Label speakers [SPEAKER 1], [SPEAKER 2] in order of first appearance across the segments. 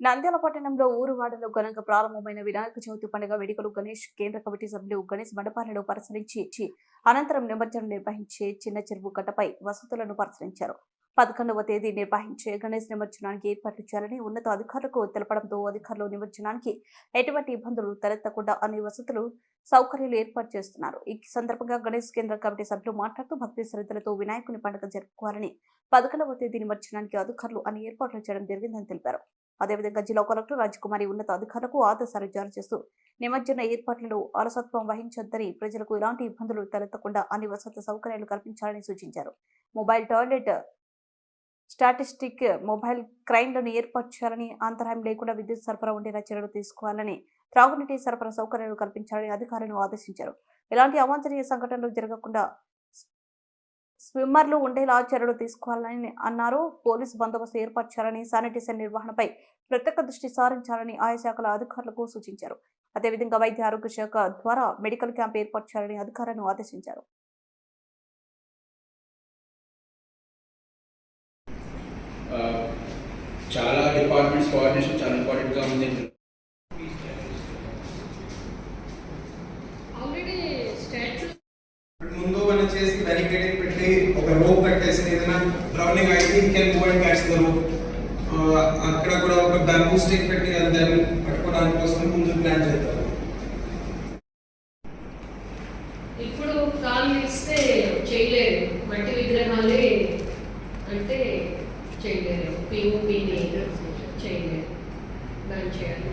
[SPEAKER 1] నంద్యాల పట్టణంలో ఊరువాడలో ఘనంగా ప్రారంభమైన వినాయక చవితి పండుగ వేడుకలు గణేష్ కేంద్ర కమిటీ సభ్యులు గణేష్ మండపాలను పరిశీలించి అనంతరం నిమజ్జనం నిర్వహించే చిన్న చెరువు గట్టపై వసతులను పరిశీలించారు. పదకొండవ తేదీ నిర్వహించే గణేష్ నిమజ్జనానికి ఏర్పాట్లు చేయాలని ఉన్నత అధికారులకు తెలపడంతో అధికారులు నిమజ్జనానికి ఎటువంటి ఇబ్బందులు తలెత్తకుండా అన్ని వసతులు సౌకర్యాలు ఏర్పాటు చేస్తున్నారు. ఈ సందర్భంగా గణేష్ కేంద్ర కమిటీ సభ్యులు మాట్లాడుతూ భక్తి శ్రద్ధలతో వినాయకుని పండుగ జరుపుకోవాలని పదకొండవ తేదీ నిమజ్జనానికి అధికారులు అన్ని ఏర్పాట్లు చేయడం జరిగిందని తెలిపారు. అదేవిధంగా జిల్లా కలెక్టర్ రాజకుమారి ఉన్నత అధికారులకు ఆదేశాలు జారీ చేస్తూ నిమజ్జన ఏర్పాట్లలో అలసత్వం వహించొద్దని ప్రజలకు ఎలాంటి ఇబ్బందులు తలెత్తకుండా అన్ని వసతి సౌకర్యాలు కల్పించాలని సూచించారు. మొబైల్ టాయిలెట్ స్టాటిస్టిక్ మొబైల్ క్రైమ్లను ఏర్పాటు చేయాలని అంతరాయం లేకుండా విద్యుత్ సరఫరా ఉండేలా చర్యలు తీసుకోవాలని త్రాగునీటి సరఫరా సౌకర్యాలు కల్పించాలని అధికారులను ఆదేశించారు. ఎలాంటి అవాంఛనీయ సంఘటనలు జరగకుండా స్విమ్మర్లు ఉండేలా చర్యలు తీసుకోవాలని అన్నారు. పోలీసు బందోబస్తు ఏర్పరచాలని శానిటైజర్ శానిటేషన్ నిర్వహణపై ప్రత్యేక దృష్టి సారించాలని ఆయా శాఖల అధికారులకు సూచించారు. అదేవిధంగా వైద్య ఆరోగ్య శాఖ ద్వారా మెడికల్ క్యాంప్ ఏర్పరచాలని అధికారులను ఆదేశించారు.
[SPEAKER 2] చాలా డిపార్ట్మెంట్స్ కోఆర్డినేషన్ చాలా ఇంపార్టెంట్గా ఉంది.
[SPEAKER 3] ఏదైనా డ్రౌనింగ్ అయితే can go and catch the rope అక్కడ కూడా ఒక బ్యాంబూ స్టిక్ పెట్టి దాన్ని పట్టుకోవడానికి కోసం ముందు ప్లాన్ చేద్దాం
[SPEAKER 4] ఇప్పుడు కాల్ ఇస్తే చేయలేరు మట్టి విగ్రహాలే అంటే చేయలేరు పిఓపిని చేయలేరు దాన్ని చేయాలి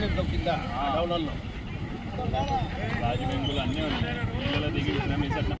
[SPEAKER 5] కానీ కింద డౌన్లో రాజమండ్రులు అన్నీ ఉన్నాయి. దిగి విటమిన్స్